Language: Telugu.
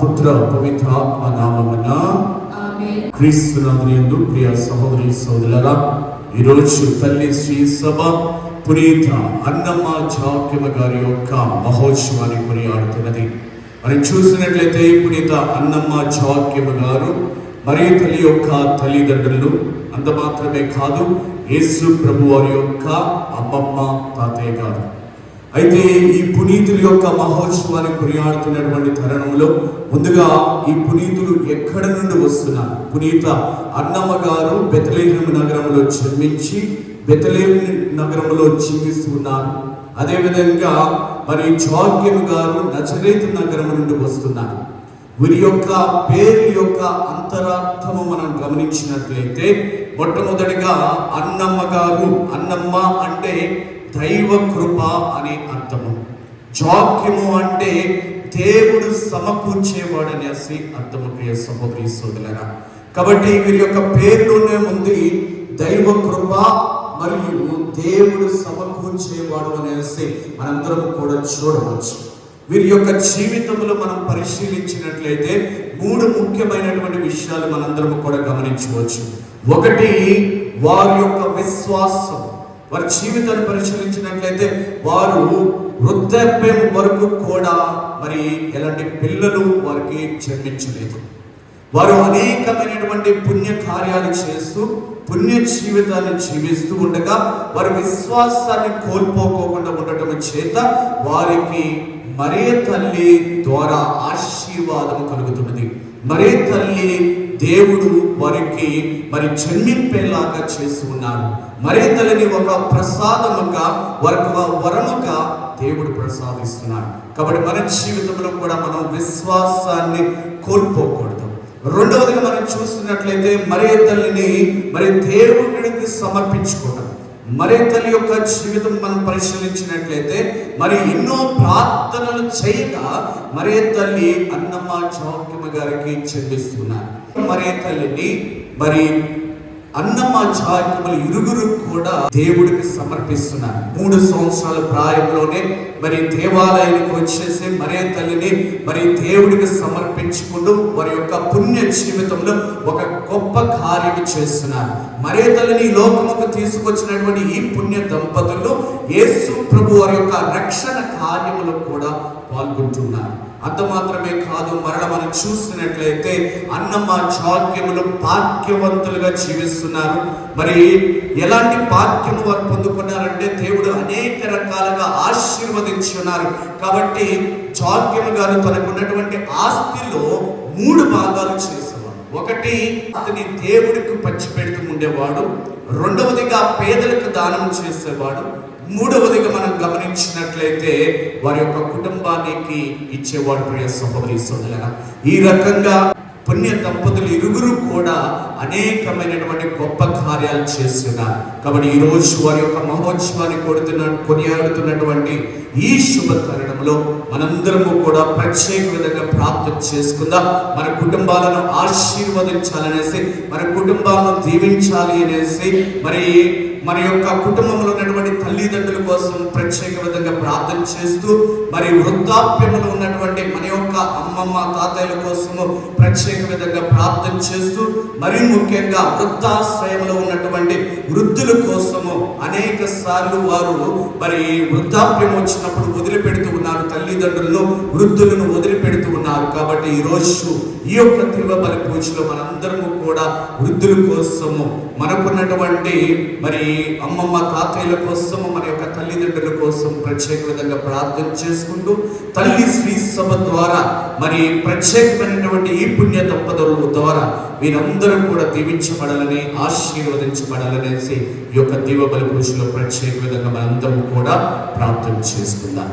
పుత్ర పవిత్రాత్మ నామమున క్రీస్తునందు ప్రియ సహోదరి సోదరులరా ఈరోజు తల్లి శ్రీ సభ పునీత అన్నమ్మ చాక్యమ గారి యొక్క మహోత్సవాన్ని కొనియాడుతున్నది. మనం చూసినట్లయితే పునీత అన్నమ్మ చాక్యమ గారు మరి తల్లి యొక్క తల్లిదండ్రులు అంత మాత్రమే కాదు యేసు ప్రభు వారి యొక్క అమ్మమ్మ తాతయ్య గారు. అయితే ఈ పునీతుల యొక్క మహోత్సవాన్ని కొనియాడుతున్నటువంటి తరుణంలో ముందుగా ఈ పునీతులు ఎక్కడ నుండి వస్తున్నారు? పునీత అన్నమ్మ గారు బెతలేహం నగరంలో జన్మించి బెతలేహం నగరంలో జీవిస్తున్నారు. అదేవిధంగా మరి జాగ్యం గారు నజరేతు నగరం నుండి వస్తున్నారు. వీరి యొక్క పేరు యొక్క అంతరార్థము మనం గమనించినట్లయితే మొట్టమొదటిగా అన్నమ్మ గారు అన్నమ్మ అంటే దైవ కృప అనే అర్థము. జాక్యము అంటే దేవుడు సమకూర్చేవాడు అనేసి అర్థము ప్రియ సహోదరి సోదరులరా. కాబట్టి వీరి యొక్క పేరులోనే ఉంది దైవ కృప మరియు దేవుడు సమకూర్చేవాడు అనేసి మనందరం కూడా చూడవచ్చు. వీరి యొక్క జీవితంలో మనం పరిశీలించినట్లయితే మూడు ముఖ్యమైనటువంటి విషయాలు మనందరం కూడా గమనించవచ్చు. ఒకటి వారి యొక్క విశ్వాసం. వారి జీవితాన్ని పరిశీలించినట్లయితే వారు వృద్ధాప్యం వరకు కూడా మరి ఎలాంటి పిల్లలు వారికి జన్మించలేదు. వారు అనేకమైనటువంటి పుణ్య కార్యాలు చేస్తూ పుణ్య జీవితాన్ని జీవిస్తూ ఉండగా వారి విశ్వాసాన్ని కోల్పోకోకుండా ఉండటం చేత వారికి మరే తల్లి ద్వారా ఆశీర్వాదం కలుగుతున్నది. మరే తల్లి దేవుడు వారికి మరి జన్మింపేలాగా చేసి ఉన్నాడు మరే తల్లిని ఒక ప్రసాదముగా వారికి వరముగా దేవుడు ప్రసాదిస్తున్నాడు. కాబట్టి మన జీవితంలో కూడా మనం విశ్వాసాన్ని కోల్పోకూడదు. రెండవదిగా మనం చూస్తున్నట్లయితే మరే తల్లిని మరి దేవుడికి సమర్పించుకోవడం మరే తల్లి యొక్క జీవితం మనం పరిశీలించినట్లయితే మరి ఎన్నో ప్రార్థనలు చేయక మరే తల్లి అన్నమ్మ చౌక్యమ్మ గారికి చెల్లిస్తున్నారు. మరే తల్లిని మరి అన్నమ్మ చాయకులు ఇరుగురు కూడా దేవుడికి సమర్పిస్తున్నారు. మూడు సంవత్సరాల ప్రాయంలోనే మరి దేవాలయానికి వచ్చేసి మరే తల్లిని మరి దేవుడికి సమర్పించుకుంటూ వారి యొక్క పుణ్య జీవితంలో ఒక గొప్ప కార్యం చేస్తున్నారు. మరే తల్లిని లోకముకు తీసుకొచ్చినటువంటి ఈ పుణ్య దంపతులు యేసు ప్రభు వారి యొక్క రక్షణ కార్యములు కూడా పాల్గొంటున్నారు. అంత మాత్రమే కాదు మరల మనం చూస్తున్నట్లయితే అన్నమ్మ చాక్యములు పాక్యవంతులుగా జీవిస్తున్నారు. మరి ఎలాంటి పాక్యము వారు పొందుకున్నారంటే దేవుడు అనేక రకాలుగా ఆశీర్వదించి ఉన్నారు. కాబట్టి చాక్యము గారు తనకున్నటువంటి ఆస్తిలో మూడు భాగాలు చేసేవాడు ఒకటి అతని దేవుడికి పంచిపెడుతూ ఉండేవాడు. రెండవదిగా పేదలకు దానం చేసేవాడు. మూడవదిగా మనం గమనించినట్లయితే వారి యొక్క కుటుంబానికి ఇచ్చేవాడు ప్రియ సహోదరి సోదరుగా ఈ రకంగా పుణ్య దంపతులు ఇరుగురు కూడా అనేకమైనటువంటి గొప్ప కార్యాలు చేస్తున్నారు. కాబట్టి ఈరోజు రోజు వారి యొక్క మహోత్సవాన్ని కొడుతున్న కొనియాడుతున్నటువంటి ఈ శుభ తరుణంలో మనందరము కూడా ప్రత్యేక విధంగా ప్రార్థన చేసుకుందాం. మన కుటుంబాలను ఆశీర్వదించాలనేసి మన కుటుంబాలను దీవించాలి అనేసి మరి మన యొక్క కుటుంబంలో ఉన్నటువంటి తల్లిదండ్రుల కోసం ప్రత్యేక విధంగా ప్రార్థన చేస్తూ మరి వృద్ధాప్యంలో ఉన్నటువంటి మన యొక్క అమ్మమ్మ తాతయ్యల కోసము ప్రత్యేక విధంగా ప్రార్థన చేస్తూ మరి ముఖ్యంగా వృద్ధాశ్రయంలో ఉన్నటువంటి వృద్ధుల కోసము అనేక సార్లు వారు మరి వృద్ధాప్యం వచ్చినప్పుడు వదిలిపెడుతూ ఉన్నారు. తల్లిదండ్రులను వృద్ధులను వదిలిపెడుతూ ఉన్నారు. కాబట్టి ఈ రోజు ఈ యొక్క తిరువబలి పూజలో మనందరము కూడా వృద్ధుల కోసము మనకున్నటువంటి మరి అమ్మమ్మ తాతయ్యల కోసం మన యొక్క తల్లిదండ్రుల కోసం ప్రత్యేక విధంగా ప్రార్థన చేసుకుంటూ తల్లి శ్రీ సభ ద్వారా మరి ప్రత్యేకమైనటువంటి ఈ పుణ్య దంపతుల ద్వారా వీరందరూ కూడా దీవించబడాలని ఆశీర్వదించబడాలనేసి ఈ యొక్క దీవబలి పురుషుల ప్రత్యేక విధంగా మనందరం కూడా ప్రార్థన చేసుకుందాం.